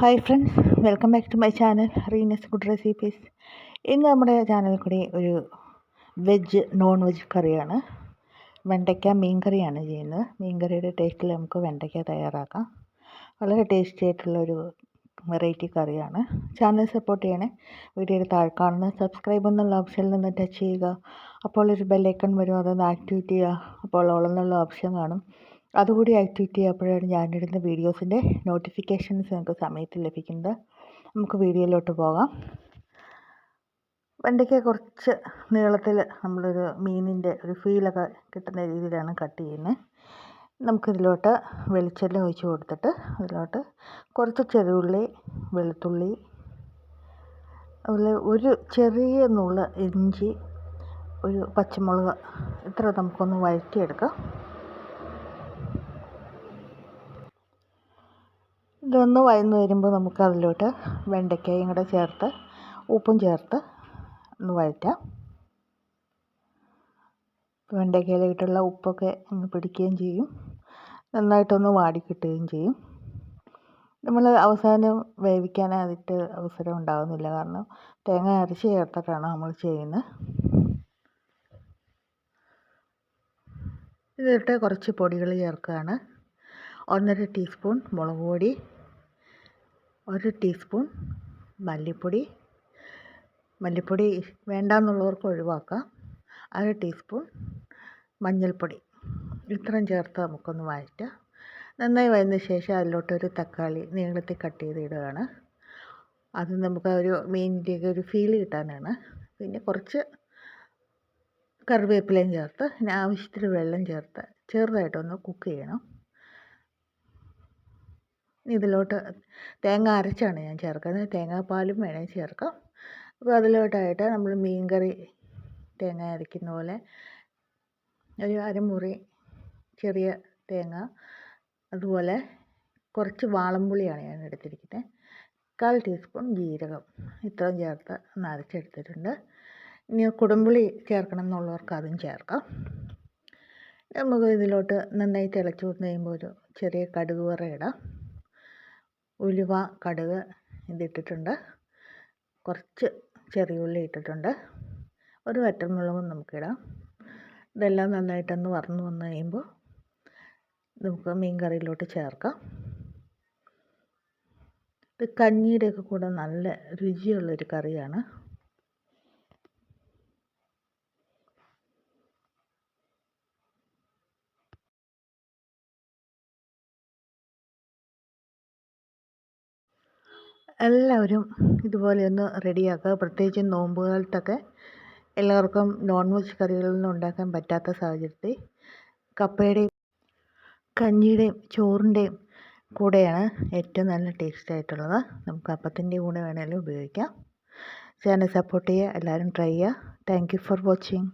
Hi friends welcome back to my channel Reena's good recipes ഇന്ന് നമ്മുടെ ചാനലിൽ കൂടി ഒരു വെജ് നോൺ വെജ് കറിയാണ്. വെണ്ടയ്ക്ക മീൻ കറിയാണ് ചെയ്യുന്നത്. മീൻ കറിയുടെ ടേസ്റ്റിൽ നമുക്ക് വെണ്ടയ്ക്ക തയ്യാറാക്കാം. വളരെ ടേസ്റ്റി ആയിട്ടുള്ളൊരു വെറൈറ്റി കറിയാണ്. ചാനൽ സപ്പോർട്ട് ചെയ്യണേ. വീഡിയോയുടെ താഴെ കാണുന്ന സബ്സ്ക്രൈബ് എന്നുള്ള ഓപ്ഷനിൽ നിന്ന് ടച്ച് ചെയ്യുക. അപ്പോൾ ഒരു ബെല്ലൈക്കൺ വരും അതൊന്ന് ആക്ടിവേറ്റ് ചെയ്യുക. അപ്പോൾ ഓളെന്നുള്ള ഓപ്ഷൻ കാണും. അതുകൂടി ആക്ടിവേറ്റ് ചെയ്യുമ്പോഴാണ് ഞാനിടുന്ന വീഡിയോസിന്റെ നോട്ടിഫിക്കേഷൻസ് നിങ്ങൾക്ക് സമയത്ത് ലഭിക്കുന്നത്. നമുക്ക് വീഡിയോയിലോട്ട് പോകാം. വെണ്ടയ്ക്ക കുറച്ച് നീളത്തിൽ നമ്മളൊരു മീനിന്റെ ഒരു ഫീലൊക്കെ കിട്ടുന്ന രീതിയിലാണ് കട്ട് ചെയ്യുന്നത്. നമുക്കിതിലോട്ട് വെളിച്ചെണ്ണ ഒഴിച്ച് കൊടുത്തിട്ട് അതിലോട്ട് കുറച്ച് ചെറുള്ളി വെളുത്തുള്ളി അതുപോലെ ഒരു ചെറിയ നുള്ള ഇഞ്ചി ഒരു പച്ചമുളക് ഇത്ര നമുക്കൊന്ന് വഴറ്റിയെടുക്കാം. ഇതൊന്ന് വഴന്ന് വരുമ്പോൾ നമുക്ക് അതിലോട്ട് വെണ്ടയ്ക്കയും കൂടെ ചേർത്ത് ഉപ്പും ചേർത്ത് ഒന്ന് വഴറ്റാം. വെണ്ടയ്ക്കയിലിട്ടുള്ള ഉപ്പൊക്കെ ഒന്ന് പിടിക്കുകയും ചെയ്യും. നന്നായിട്ടൊന്ന് വാടി കിട്ടുകയും ചെയ്യും. നമ്മൾ അവസാനം വേവിക്കാനായിട്ട് അവസരം ഉണ്ടാകുന്നില്ല കാരണം തേങ്ങ അരച്ച് ചേർത്തിട്ടാണ് നമ്മൾ ചെയ്യുന്നത്. ഇതിട്ട് കുറച്ച് പൊടികൾ ചേർക്കുകയാണ്. ഒന്നര ടീസ്പൂൺ മുളക് പൊടി ഒരു ടീസ്പൂൺ മല്ലിപ്പൊടി. മല്ലിപ്പൊടി വേണ്ടാന്നുള്ളവർക്ക് ഒഴിവാക്കാം. അര ടീസ്പൂൺ മഞ്ഞൾപ്പൊടി. ഇത്രയും ചേർത്ത് നമുക്കൊന്ന് വഴറ്റാം നന്നായി വഴന്ന ശേഷം അതിലോട്ടൊരു തക്കാളി നീളത്തിൽ കട്ട് ചെയ്ത് ഇടുകയാണ് അത് നമുക്ക് ഒരു മീനിന്റെയൊക്കെ ഒരു ഫീൽ കിട്ടാനാണ്. പിന്നെ കുറച്ച് കറിവേപ്പിലയും ചേർത്ത് പിന്നെ ആവശ്യത്തിന് വെള്ളം ചേർത്ത് ചെറുതായിട്ടൊന്ന് കുക്ക് ചെയ്യണം. ഇതിലോട്ട് തേങ്ങ അരച്ചാണ് ഞാൻ ചേർക്കുന്നത്. തേങ്ങാപ്പാലും വേണേൽ ചേർക്കാം. അപ്പോൾ അതിലോട്ടായിട്ട് നമ്മൾ മീൻ കറി തേങ്ങ അരയ്ക്കുന്ന പോലെ ഒരു അരമുറി ചെറിയ തേങ്ങ അതുപോലെ കുറച്ച് വാളംപുളിയാണ് ഞാൻ എടുത്തിരിക്കുന്നത് കാൽ ടീസ്പൂൺ ജീരകം ഇത്രയും ചേർത്ത് ഒന്ന് അരച്ചെടുത്തിട്ടുണ്ട്. ഇനി കുടംപുളി ചേർക്കണം എന്നുള്ളവർക്ക് അതും ചേർക്കാം. നമുക്ക് ഇതിലോട്ട് നന്നായി തിളച്ച് വന്നു കഴിയുമ്പോൾ ഒരു ചെറിയ കടുക് വറ ഇടാം. ഉലുവ കടുക് ഇതിട്ടിട്ടുണ്ട്. കുറച്ച് ചെറിയ ഉള്ളി ഇട്ടിട്ടുണ്ട്. ഒരു വറ്റൽമുളകും നമുക്കിടാം ഇതെല്ലാം നന്നായിട്ടൊന്ന് വറന്നു വന്ന് കഴിയുമ്പോൾ നമുക്ക് മീൻ കറിയിലോട്ട് ചേർക്കാം. ഇത് കഞ്ഞിയുടെയൊക്കെ കൂടെ നല്ല രുചിയുള്ളൊരു കറിയാണ്. എല്ലാവരും ഇതുപോലെ ഒന്ന് റെഡിയാക്കുക. പ്രത്യേകിച്ച് നോമ്പ് കാലത്തൊക്കെ എല്ലാവർക്കും നോൺ വെജ് കറികളൊന്നും ഉണ്ടാക്കാൻ പറ്റാത്ത സാഹചര്യത്തിൽ കപ്പയുടെയും കഞ്ഞിയുടെയും ചോറിന്റെയും കൂടെയാണ് ഏറ്റവും നല്ല ടേസ്റ്റ് ആയിട്ടുള്ളത്. നമുക്ക് അപ്പത്തിന്റെ കൂടെ വേണമെങ്കിലും ഉപയോഗിക്കാം. ചാനൽ സപ്പോർട്ട് ചെയ്യുക. എല്ലാവരും ട്രൈ ചെയ്യുക. Thank for watching